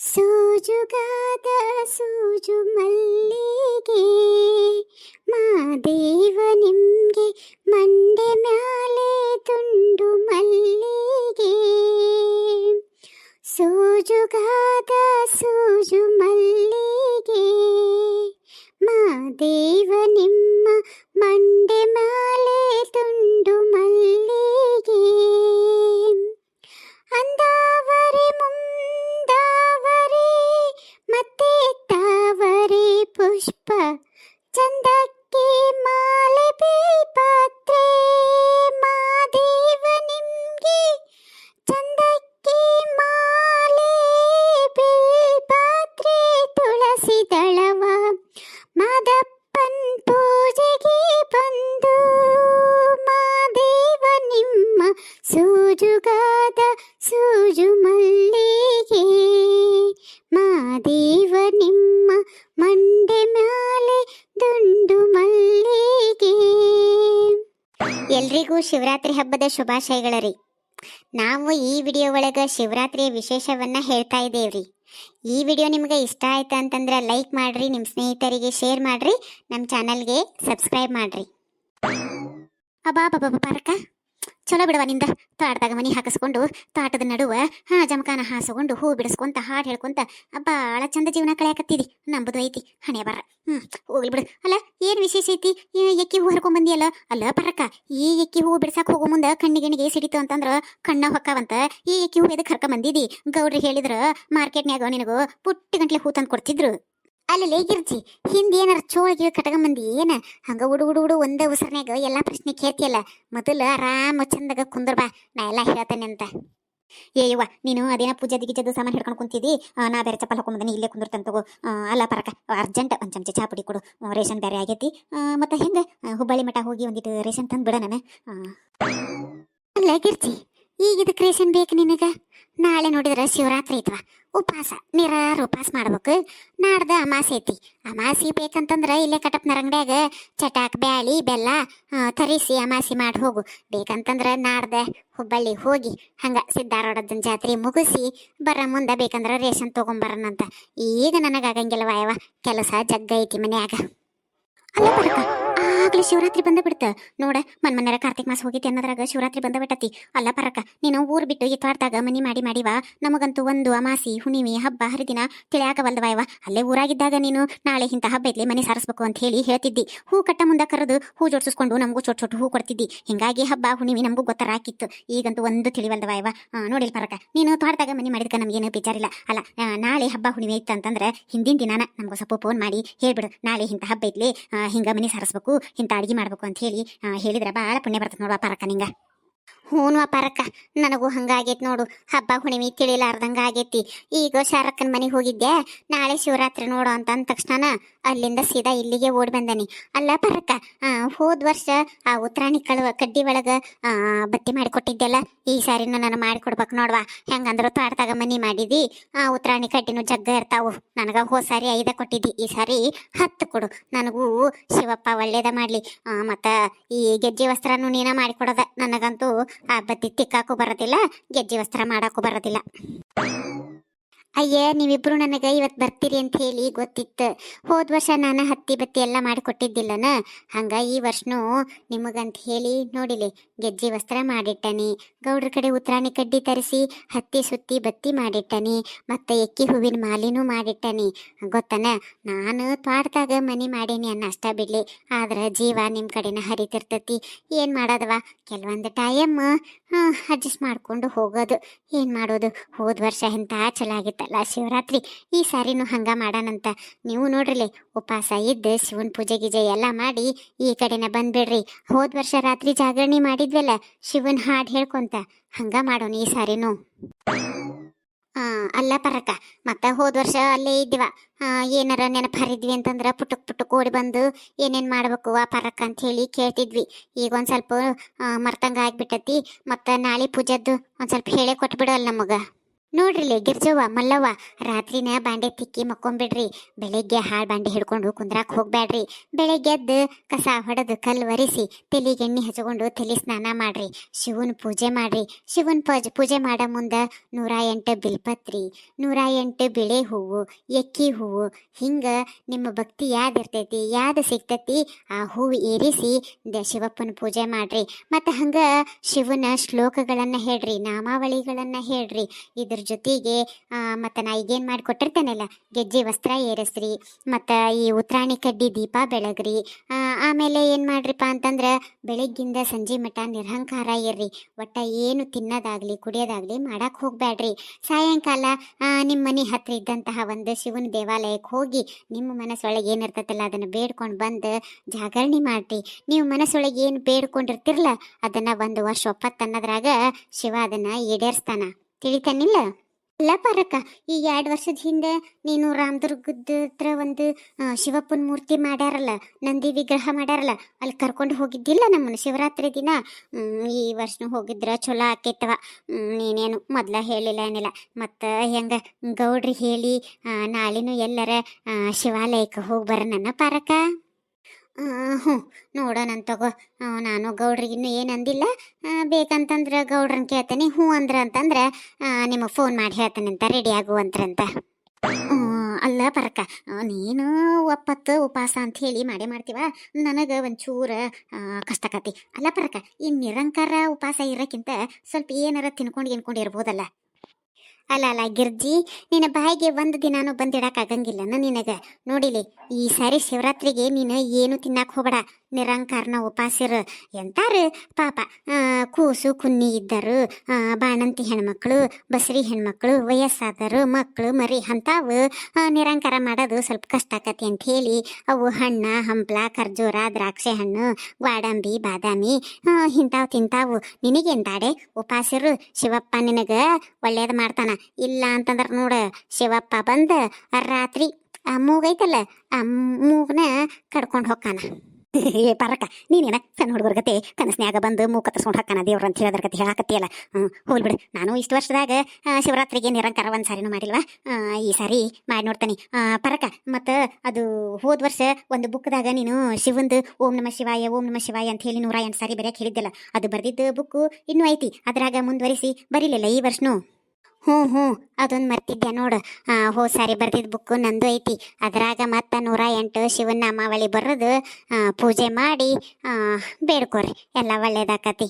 ಸೂಜುಗಾದ ಸೂಜು ಮಲ್ಲಿಗೆ ಮಾದೇವ ನಿಮ್ಗೆ ಮಂಡೆ ಮ್ಯಾಲೆ ತುಂಡು ಮಲ್ಲಿಗೆ ಸೂಜುಗಾದ ಸೂಜು ಮಲ್ಲಿಗೆ ಮಾದೇವ ನಿಮ್ಮ ಮಂಡೆ ಮ್ಯಾಲೆ ಶಿವರಾತ್ರಿ ಹಬ್ಬದ ಶುಭಾಶಯಗಳ ರೀ ನಾವು ಈ ವಿಡಿಯೋ ಒಳಗೆ ಶಿವರಾತ್ರಿಯ ವಿಶೇಷವನ್ನ ಹೇಳ್ತಾ ಇದ್ದೇವ್ರಿ ಈ ವಿಡಿಯೋ ನಿಮ್ಗೆ ಇಷ್ಟ ಆಯ್ತು ಅಂತಂದ್ರೆ ಲೈಕ್ ಮಾಡ್ರಿ ನಿಮ್ಮ ಸ್ನೇಹಿತರಿಗೆ ಶೇರ್ ಮಾಡ್ರಿ ನಮ್ಮ ಚಾನಲ್ಗೆ ಸಬ್ಸ್ಕ್ರೈಬ್ ಮಾಡ್ರಿ ಬಾಬಾ ಪಾರಕ ಚಲೋ ಬಿಡವ ನಿಂದ. ತಾಟದಾಗ ಮನಿ ಹಾಕಿಸ್ಕೊಂಡು, ತಾಟದ ನಡುವ ಹಾ ಜಮಕಾನ ಹಾಸಗೊಂಡು ಹೂ ಬಿಡಿಸ್ಕೊಂತ, ಹಾಡು ಹೇಳ್ಕೊಂತ ಭಾಳ ಚಂದ ಜೀವನ ಕಳೆಯಕತ್ತಿದಿ ನಂಬುದು ಐತಿ, ಹಣೆ ಬರ ಹ್ಮ್, ಹೋಗ್ಲಿ ಬಿಡು. ಅಲ್ಲ, ಏನ್ ವಿಶೇಷ ಐತಿ? ಎಕ್ಕಿ ಹೂ ಹರ್ಕೊಂಡ್ ಬಂದಿಯಲ್ಲ? ಅಲ್ಲ ಪರಕ ಈ ಎಕ್ಕಿ ಹೂ ಬಿಡ್ಸಾಕ್ ಹೋಗೋ ಮುಂದ ಕಣ್ಣಿಗೆಣಿಗೆ ಸಿಡಿತು ಅಂತಂದ್ರ ಕಣ್ಣ ಹೊಕ್ಕಾವಂತ, ಈ ಎಕ್ಕಿ ಹೂ ಎದಕ್ ಹರ್ಕೊಂಡ್ ಬಂದಿದಿ? ಗೌಡ್ರಿ ಹೇಳಿದ್ರ, ಮಾರ್ಕೆಟ್ನ್ಯಾಗ ನಿನಗೂ ಪುಟ್ಟಿ ಗಂಟ್ಲೆ ಹೂ ತಂದು ಕೊಡ್ತಿದ್ರು ಅಲ್ಲೇ ಗಿರ್ಜಿ ಹಿಂದೆ ಏನಾರ ಚೋಳಿಗೆ ಕಟಗಂಬಂದಿ ಏನ? ಹಂಗ ಉಡು ಉಡು ಉಡು ಒಂದೇ ಉಸಿರ್ನ್ಯಾಗ ಎಲ್ಲಾ ಪ್ರಶ್ನೆ ಕೇಳ್ತಿಯಲ್ಲ, ಮೊದಲು ಆರಾಮ ಚಂದಾಗ ಕುಂದ್ರ ಬಾ, ನಾ ಎಲ್ಲ ಹೇಳ್ತೇನೆ ಅಂತ. ಏ ಯವ್ವ, ನೀನು ಅದೇನ ಪೂಜೆ ದಿಗಿಜದು ಸಾಮಾನು ಹಿಡ್ಕೊಂಡು ಕುಂತಿದ್ದಿ ನಾ ಬೇರೆ ಚಪ್ಪಲ್ ಹಾಕೊಂಡ್ ಬಂದೀನಿ, ಇಲ್ಲೇ ಕುಂದಿರ್ತೇನೆ ಅಲ್ಲ ಪರಕ, ಅರ್ಜೆಂಟ್ ಒಂದು ಚಮಚ ಚಾ ಪುಡಿ ಕೊಡು. ರೇಷನ್ ಬೇರೆ ಆಗೈತಿ. ಮತ್ತೆ ಹೆಂಗ? ಹುಬ್ಬಳ್ಳಿ ಮಠ ಹೋಗಿ ಒಂದಿಟ್ಟು ರೇಷನ್ ತಂದು ಬಿಡ ನಾನು. ಅಲ್ಲ ಈಗ ಇದಕ್ಕೆ ರೇಷನ್ ಬೇಕು ನಿನಗ? ನಾಳೆ ನೋಡಿದ್ರೆ ಶಿವರಾತ್ರಿ ಐತವ. ಉಪವಾಸ ನಿರಾರ ಉಪವಾಸ ಮಾಡ್ಬೇಕು. ನಾಡ್ದ ಅಮಾಸೆ ಐತಿ. ಅಮಾಸಿ ಬೇಕಂತಂದ್ರೆ ಇಲ್ಲೇ ಕಟಪ್ನ ಅಂಗಡ್ಯಾಗ ಚಟಾಕ್, ಬ್ಯಾಳಿ, ಬೆಲ್ಲ ತರಿಸಿ ಅಮಾಸಿ ಮಾಡಿ ಹೋಗು. ಬೇಕಂತಂದ್ರೆ ನಾಡ್ದ ಹುಬ್ಬಳ್ಳಿ ಹೋಗಿ ಹಂಗ ಸಿದ್ದಾರೋಡದನ್ ಜಾತ್ರೆ ಮುಗಿಸಿ ಬರ ಮುಂದೆ ಬೇಕಂದ್ರೆ ರೇಷನ್ ತೊಗೊಂಬರೋಣಂತ. ಈಗ ನನಗಾಗಂಗಿಲ್ಲ ವಾಯವ ಕೆಲಸ ಜಗ್ಗ ಐತಿ ಮನ್ಯಾಗ. ಅಲ್ಲ ಆಗ್ಲೇ ಶಿವರಾತ್ರಿ ಬಂದ ಬಿಡ್ತ ನೋಡ ಮನ್ ಮನ್ಯಾರ ಕಾರ್ತಿಕ್ ಮಾಸ ಹೋಗಿತ್ತು ಅನ್ನೋದ್ರಾಗ ಶಿವರಾತ್ರಿ ಬಂದ ಬಿಟ್ಟತಿ ಅಲ್ಲ ಪರಕ, ನೀನು ಊರ್ ಬಿಟ್ಟು ಇತ್ವಾಡ್ದಾಗ ಮನಿ ಮಾಡಿ ಮಾಡಿವಾ ನಮಗಂತೂ ಒಂದು ಅಮಾಸಿ, ಹುಣಿಮೆ, ಹಬ್ಬ, ಹರಿದಿನ ತಿಳಿಯಾಕವಲ್ದವಾಯವ ಅಲ್ಲೇ ಊರಾಗಿದ್ದಾಗ ನೀನು ನಾಳೆ ಇಂಥ ಹಬ್ಬ ಇದ್ಲಿ ಮನೆ ಸಾರಿಸ್ಬೇಕು ಅಂತ ಹೇಳಿ ಹೇಳ್ತಿದ್ದಿ. ಹೂ ಕಟ್ಟ ಮುಂದ ಕರೆದು ಹೂ ಜೋಡಿಸ್ಕೊಂಡು ನಮಗೂ ಚೊಟ್ ಚೋಟ್ ಹೂ ಕೊಡ್ತಿದ್ದಿ. ಹಿಂಗಾಗಿ ಹಬ್ಬ, ಹುಣಿಮೆ ನಮಗೂ ಗೊತ್ತರಾಕಿತ್ತು. ಈಗಂತೂ ಒಂದು ತಿಳಿವಲ್ದವಾಯವ ನೋಡಿಲ್ ಪರಕ, ನೀನು ತ್ವಾಡ್ದಾಗ ಮನಿ ಮಾಡಿದ್ಕ ನಮಗೇನು ಬೇಜಾರಿಲ್ಲ. ಅಲ್ಲ ನಾಳೆ ಹಬ್ಬ, ಹುಣಿಮೆ ಇತ್ತು ಅಂತಂದ್ರೆ ಹಿಂದಿನ ದಿನಾನ ನಮ್ಗೆ ಸ್ವಲ್ಪ ಫೋನ್ ಮಾಡಿ ಹೇಳ್ಬಿಡು. ನಾಳೆ ಇಂಥ ಹಬ್ಬ ಇದ್ಲಿ ಹಿಂಗ ಮನಿ ಸಾರಿಸ್ಬೇಕು ಇಂಥ ಅಡಿಗೆ ಮಾಡ್ಬೇಕು ಅಂತ ಹೇಳಿ ಹೇಳಿದ್ರೆ ಭಾಳ ಪುಣ್ಯ ಬರ್ತದೆ ನೋಡುವ ಪರಕ ನಿಂಗ. ಹ್ಞೂ ಪರಕ್ಕ ನನಗೂ ಹಂಗಾಗೈತಿ ನೋಡು. ಹಬ್ಬ ಹುಣಿಮೆ ತಿಳಿಲಾರ್ದಂಗ ಆಗೈತಿ. ಈಗ ಶಾರಕ್ಕನ ಮನೆಗೆ ಹೋಗಿದ್ದೆ ನಾಳೆ ಶಿವರಾತ್ರಿ ನೋಡು ಅಂತ ಅಂದ ತಕ್ಷಣ ಅಲ್ಲಿಂದ ಸೀದಾ ಇಲ್ಲಿಗೆ ಓಡಿ ಬಂದನಿ. ಅಲ್ಲ ಪರಕ್ಕ ಹೋದ ವರ್ಷ ಆ ಉತ್ತರಾಣಿ ಕಳುವ ಕಡ್ಡಿ ಒಳಗೆ ಬತ್ತಿ ಮಾಡಿ ಕೊಟ್ಟಿದ್ದೆಲ್ಲ ಈ ಸಾರಿನೂ ನಾನು ಮಾಡಿಕೊಡ್ಬೇಕು ನೋಡ್ವಾ. ಹೆಂಗಂದ್ರು ತೋಟದಾಗ ಮನಿ ಮಾಡಿದಿ. ಆ, ಉತ್ತರಾಣಿ ಕಡ್ಡಿನೂ ಜಗ್ಗ ಇರ್ತಾವು. ನನಗ ಹೋದ್ ಸಾರಿ ಐದ ಕೊಟ್ಟಿದ್ದಿ ಈ ಸಾರಿ ಹತ್ತು ಕೊಡು. ನನಗೂ ಶಿವಪ್ಪ ಒಳ್ಳೇದ ಮಾಡ್ಲಿ. ಮತ್ತ ಈ ಗೆಜ್ಜೆ ವಸ್ತ್ರನೂ ನೀನ ಮಾಡಿಕೊಡೋದ. ನನಗಂತೂ ಆ ಬತ್ತಿ ತಿಕ್ಕಾಕು ಬರೋದಿಲ್ಲ ಗೆಜ್ಜೆ ವಸ್ತ್ರ ಮಾಡೋಕ್ಕೂ ಬರೋದಿಲ್ಲ. ಅಯ್ಯ, ನೀವಿಬ್ರು ನನಗೆ ಇವತ್ತು ಬರ್ತೀರಿ ಅಂತ ಹೇಳಿ ಗೊತ್ತಿತ್ತು. ಹೋದ ವರ್ಷ ನಾನು ಹತ್ತಿ ಬತ್ತಿ ಎಲ್ಲ ಮಾಡಿಕೊಟ್ಟಿದ್ದಿಲ್ಲನ? ಹಂಗ ಈ ವರ್ಷನೂ ನಿಮಗಂತ ಹೇಳಿ ನೋಡಿಲಿ, ಗೆಜ್ಜೆ ವಸ್ತ್ರ ಮಾಡಿಟ್ಟನಿ. ಗೌಡ್ರ ಕಡೆ ಉತ್ತರಾಣಿ ಕಡ್ಡಿ ತರಿಸಿ, ಹತ್ತಿ ಸುತ್ತಿ ಬತ್ತಿ ಮಾಡಿಟ್ಟನಿ. ಮತ್ತೆ ಎಕ್ಕಿ ಹೂವಿನ ಮಾಲಿನೂ ಮಾಡಿಟ್ಟನಿ. ಗೊತ್ತನ? ನಾನು ತ್ವಾಡ್ದಾಗ ಮನಿ ಮಾಡೀನಿ ಅನ್ನ ಅಷ್ಟ ಬಿಡ್ಲಿ. ಆದ್ರೆ ಜೀವ ನಿಮ್ಮ ಕಡೆನ ಹರಿತಿರ್ತತಿ. ಏನು ಮಾಡೋದವ ಕೆಲವೊಂದು ಟೈಮ್ ಅಡ್ಜಸ್ಟ್ ಮಾಡ್ಕೊಂಡು ಹೋಗೋದು. ಏನು ಮಾಡೋದು? ಹೋದ ವರ್ಷ ಎಂಥ ಚಲೋ ಆಗಿತ್ತಲ್ಲ ಶಿವರಾತ್ರಿ, ಈ ಸಾರಿನೂ ಹಂಗೆ ಮಾಡೋಣಂತ ನೀವು ನೋಡ್ರಿಲಿ ಉಪವಾಸ ಇದ್ದು ಶಿವನ ಪೂಜೆ ಗೀಜೆ ಎಲ್ಲ ಮಾಡಿ ಈ ಕಡೆನ ಬಂದ್ಬಿಡ್ರಿ. ಹೋದ ವರ್ಷ ರಾತ್ರಿ ಜಾಗರಣೆ ಮಾಡಿದ್ವಲ್ಲ, ಶಿವನ್ ಹಾಡು ಹೇಳ್ಕೊಂತ. ಹಂಗೆ ಮಾಡೋಣ ಈ ಸಾರಿನೂ. ಅಲ್ಲ ಪರಕ, ಮತ್ತೆ ಹೋದ ವರ್ಷ ಅಲ್ಲೇ ಇದ್ದೀವ. ಏನಾರ ನೆನಪು ಹರಿದ್ವಿ ಅಂತಂದ್ರೆ ಪುಟಕ್ ಪುಟಕ್ ಓಡಿ ಬಂದು ಏನೇನು ಮಾಡ್ಬೇಕು ಆ ಪರಕ ಅಂತ ಹೇಳಿ ಕೇಳ್ತಿದ್ವಿ. ಈಗ ಒಂದು ಸ್ವಲ್ಪ ಮರ್ತಂಗ ಆಗ್ಬಿಟ್ಟತಿ, ಮತ್ತು ನಾಳೆ ಪೂಜೆದ್ದು ಒಂದು ಸ್ವಲ್ಪ ಹೇಳೇ ಕೊಟ್ಬಿಡಲ್ಲ ನಮಗೆ. ನೋಡ್ರಿಲಿ ಗಿರ್ಜವ್ವ, ಮಲ್ಲವ್ವ, ರಾತ್ರಿನ ಬಾಂಡೆ ತಿಕ್ಕಿ ಮಕ್ಕೊಂಬಿಡ್ರಿ. ಬೆಳಿಗ್ಗೆ ಹಾಳು ಬಾಂಡೆ ಹಿಡ್ಕೊಂಡು ಕುಂದ್ರಾಕ್ ಹೋಗ್ಬ್ಯಾಡ್ರಿ. ಬೆಳಗ್ಗೆ ಎದ್ದು ಕಸ ಹೊಡೆದು ಕಲ್ಲು ಒರೆಸಿ ತಲೆಗೆ ಎಣ್ಣೆ ಹಚ್ಕೊಂಡು ತಲೆ ಸ್ನಾನ ಮಾಡ್ರಿ. ಶಿವನ ಪೂಜೆ ಮಾಡ್ರಿ. ಶಿವನ ಪೂಜೆ ಪೂಜೆ ಮಾಡೋ ಮುಂದೆ ನೂರ ಎಂಟು ಬಿಲ್ಪತ್ರಿ ನೂರ ಎಂಟು ಬಿಳೆ ಹೂವು, ಎಕ್ಕಿ ಹೂವು, ಹಿಂಗೆ ನಿಮ್ಮ ಭಕ್ತಿ ಯಾವ್ದು ಇರ್ತೈತಿ ಯಾವ್ದು ಸಿಗ್ತೈತಿ, ಆ ಹೂವು ಏರಿಸಿ ದ ಶಿವಪ್ಪನ ಪೂಜೆ ಮಾಡ್ರಿ. ಮತ್ತು ಹಂಗೆ ಶಿವನ ಶ್ಲೋಕಗಳನ್ನು ಹೇಳ್ರಿ, ನಾಮಾವಳಿಗಳನ್ನು ಹೇಳ್ರಿ. ಇದ್ರ ಜೊತೆಗೆ ಮತ್ತು ನಾ ಈಗೇನು ಮಾಡಿ ಕೊಟ್ಟಿರ್ತಾನಲ್ಲ ಗೆಜ್ಜೆ ವಸ್ತ್ರ ಏರಿಸ್ರಿ, ಮತ್ತು ಈ ಉತ್ರಾಣಿ ಕಡ್ಡಿ ದೀಪ ಬೆಳಗ್ರಿ ಆಮೇಲೆ ಏನು ಮಾಡ್ರಿಪ್ಪ ಅಂತಂದ್ರೆ ಬೆಳಗ್ಗಿಂದ ಸಂಜೆ ಮಠ ನಿರಹಂಕಾರ ಇರ್ರಿ, ಒಟ್ಟ ಏನು ತಿನ್ನೋದಾಗ್ಲಿ, ಕುಡಿಯೋದಾಗ್ಲಿ ಮಾಡಕ್ಕೆ ಹೋಗ್ಬೇಡ್ರಿ ಸಾಯಂಕಾಲ ನಿಮ್ಮ ಮನೆ ಹತ್ರ ಇದ್ದಂತಹ ಒಂದು ಶಿವನ ದೇವಾಲಯಕ್ಕೆ ಹೋಗಿ ನಿಮ್ಮ ಮನಸ್ಸೊಳಗೆ ಏನಿರ್ತೈತಲ್ಲ ಅದನ್ನು ಬೇಡ್ಕೊಂಡು ಬಂದು ಜಾಗರಣೆ ಮಾಡಿರಿ. ನೀವು ಮನಸ್ಸೊಳಗೆ ಏನು ಬೇಡ್ಕೊಂಡಿರ್ತಿರಲ್ಲ ಅದನ್ನು ಒಂದು ವರ್ಷ ಒಪ್ಪತ್ತು ಅನ್ನೋದ್ರಾಗ ಶಿವ ಅದನ್ನು ಈಡೇರಿಸ್ತಾನ. ತಿಳಿತಾನಿಲ್ಲ? ಅಲ್ಲ ಪಾರಕ್ಕ, ಈ ಎರಡು ವರ್ಷದ ಹಿಂದೆ ನೀನು ರಾಮದುರ್ಗದ ಹತ್ರ ಒಂದು ಶಿವಪ್ಪನ ಮೂರ್ತಿ ಮಾಡ್ಯಾರಲ್ಲ, ನಂದಿ ವಿಗ್ರಹ ಮಾಡ್ಯಾರಲ್ಲ, ಅಲ್ಲಿ ಕರ್ಕೊಂಡು ಹೋಗಿದ್ದಿಲ್ಲ ನಮ್ಮನ್ನು ಶಿವರಾತ್ರಿ ದಿನ? ಈ ವರ್ಷನೂ ಹೋಗಿದ್ರೆ ಚಲೋ ಆಕೈತವ. ನೀನೇನು ಮೊದಲ ಹೇಳಿಲ್ಲ ಏನಿಲ್ಲ. ಮತ್ತು ಹೆಂಗೆ ಗೌಡ್ರಿ ಹೇಳಿ ನಾಳಿನೂ ಎಲ್ಲರ ಶಿವಾಲಯಕ್ಕೆ ಹೋಗಿ ನನ್ನ ಪಾರಕ್ಕ? ಹ್ಞೂ ನೋಡೋಣ ತಗೋ. ನಾನು ನಾನು ಗೌಡ್ರಿಗಿನ್ನೂ ಏನು ಅಂದಿಲ್ಲ. ಬೇಕಂತಂದ್ರೆ ಗೌಡ್ರನ್ನ ಕೇಳ್ತೇನೆ, ಹ್ಞೂ ಅಂದ್ರೆ ಅಂತಂದ್ರೆ ನಿಮಗೆ ಫೋನ್ ಮಾಡಿ ಹೇಳ್ತೇನೆ ಅಂತ ರೆಡಿ ಆಗುವಂತ್ರಂತ ಅಲ್ಲ ಪರಕ ನೀನು ಒಪ್ಪತ್ತು ಉಪವಾಸ ಅಂತ ಹೇಳಿ ಮಾಡೇ ಮಾಡ್ತೀವ? ನನಗೆ ಒಂಚೂರು ಕಷ್ಟಕತಿ ಅಲ್ಲ ಪರಕ, ಈ ನಿರಂಕಾರ ಉಪವಾಸ ಇರೋಕ್ಕಿಂತ ಸ್ವಲ್ಪ ಏನಾರ ತಿನ್ಕೊಂಡು ಗಿನ್ಕೊಂಡು ಇರ್ಬೋದಲ್ಲ. ಅಲ್ಲ ಅಲ್ಲ, ಗಿರ್ಜಿ, ನಿನ್ನ ಬಾಯಿಗೆ ಒಂದು ದಿನಾನು ಬಂದಿಡಕ್ಕಾಗಂಗಿಲ್ಲ ನಿನಗೆ? ನೋಡಿಲಿ, ಈ ಸಾರಿ ಶಿವರಾತ್ರಿಗೆ ನೀನು ಏನು ತಿನ್ನಕ್ಕೆ ಹೋಗಬೇಡ. ನಿರಂಕಾರನ ಉಪಾಸಿರು ಎಂತಾರೆ. ಪಾಪ ಕೂಸು ಕುನ್ನಿ ಇದ್ದರು. ಬಾಣಂತಿ ಹೆಣ್ಮಕ್ಳು ಬಸರಿ ಹೆಣ್ಮಕ್ಳು ವಯಸ್ಸಾದರು ಮಕ್ಕಳು ಮರಿ ಅಂತಾವು ನಿರಂಕಾರ ಮಾಡೋದು ಸ್ವಲ್ಪ ಕಷ್ಟ ಆಕತಿ ಅಂತ ಹೇಳಿ ಅವು ಹಣ್ಣ ಹಂಪ್ಲ ಖರ್ಜೂರ ದ್ರಾಕ್ಷಿ ಹಣ್ಣು ಗ್ವಾಡಂಬಿ ಬಾದಾಮಿ ಆ, ಇಂತಾವ್ ತಿಂತಾವು ನಿನಗೆ ದಾಡೆ ಉಪಾಸಿರು ಶಿವಪ್ಪ ನಿನಗೆ ಒಳ್ಳೇದು ಮಾಡ್ತಾನ. ಇಲ್ಲ ಅಂತಂದ್ರೆ ನೋಡ ಶಿವಪ್ಪ ಬಂದ ರಾತ್ರಿ ಆ ಮೂಗೈತಲ್ಲ ಆ ಮೂಗ್ನ ಕಡ್ಕೊಂಡು ಹೋಗ್ತಾನ. ಏ ಪರಕ ನೀನೇನ ಸಣ್ಣ ಹುಡುಗರ ಗತೆ? ಕನಸ್ನ್ಯಾಗ ಬಂದು ಮೂಕ ಕತ್ಸ್ಕೊಂಡು ಹಾಕನ ದೇವ್ರ ಅಂತ ಹೇಳೋದ್ರ ಕತೆ ಹೇಳಾಕತ್ತಿಯಲ್ಲ? ಹ್ಞೂ ಹೋಲ್ಬಿಡು ನಾನು ಇಷ್ಟು ವರ್ಷದಾಗ ಶಿವರಾತ್ರಿಗೆ ನಿರಂಕಾರ ಒಂದು ಸಾರಿನೂ ಮಾಡಿಲ್ವಾ? ಈ ಸಾರಿ ಮಾಡಿ ನೋಡ್ತಾನೆ. ಪರಕ, ಮತ್ತು ಅದು ಹೋದ ವರ್ಷ ಒಂದು ಬುಕ್ದಾಗ ನೀನು ಶಿವಂದು ಓಂ ನಮ ಶಿವಾಯ, ಓಂ ನಮ ಶಿವಾಯ ಅಂತ ಹೇಳಿ ನೂರ ಎಂಟು ಸಾರಿ ಬರೆಯಕ್ಕೆ ಹೇಳಿದ್ದಲ್ಲ. ಅದು ಬರ್ದಿದ್ದ ಬುಕ್ಕು ಇನ್ನೂ ಐತಿ. ಅದ್ರಾಗ ಮುಂದುವರಿಸಿ ಬರೀಲಿಲ್ಲ ಈ ವರ್ಷನೂ. ಹ್ಞೂ ಹ್ಞೂ ಅದೊಂದು ಮರ್ತಿದ್ದೆ ನೋಡು. ಹೋ, ಸಾರಿ ಬರ್ದಿದ್ದ ಬುಕ್ಕು ನಂದು ಐತಿ. ಅದ್ರಾಗ ಮತ್ತೆ ನೂರ ಎಂಟು ಶಿವನ ನಾಮಾವಳಿ ಬರೋದು ಪೂಜೆ ಮಾಡಿ ಬೇಡ್ಕೊರಿ. ಎಲ್ಲ ಒಳ್ಳೇದಾಕತಿ.